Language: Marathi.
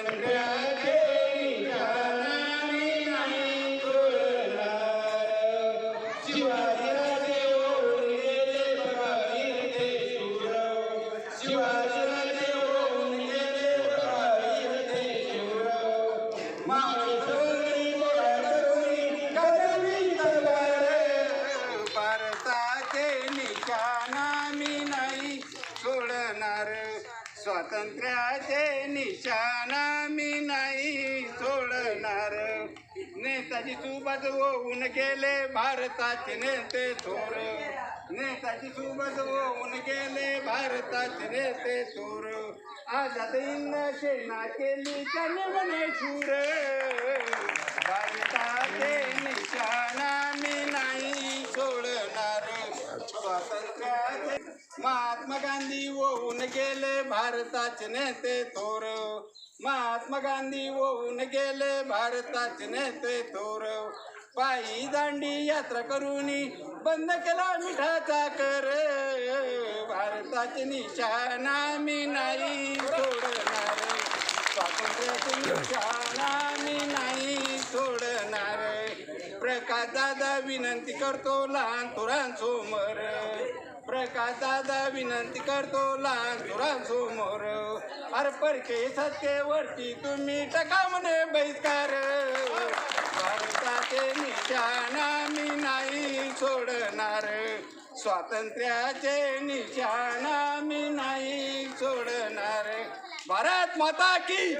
Alegría. स्वातंत्र्याचे निशाणा मी नाही सोडणार. नेताजी सोबत होऊन गेले भारताचे नेते थोर. नेताजी सोबत होऊन गेले भारताचे नेते थोर. आझाद सेना केली शूर महात्मा गांधी होऊन गेले भारताचे नेते थोर. महात्मा गांधी होऊन गेले भारताचे नेते थोर. पायी दांडी यात्रा करून बंद केला मिठाचा कर. भारताचे निशाणा मी नाही सोडणार स्वातंत्र्याचे निशाणा मी नाही सोडणार प्रकाश दादा विनंती करतो लहान थोरांसमोर. प्रकाश दादा विनंती करतो लहान थोरांसमोर. अरे परके सत्तेवरती तुम्ही टका म्हणे बहिष्कार. भारताचे निशाणा मी नाही सोडणार. स्वातंत्र्याचे निशाणा मी नाही सोडणार. भारत माता की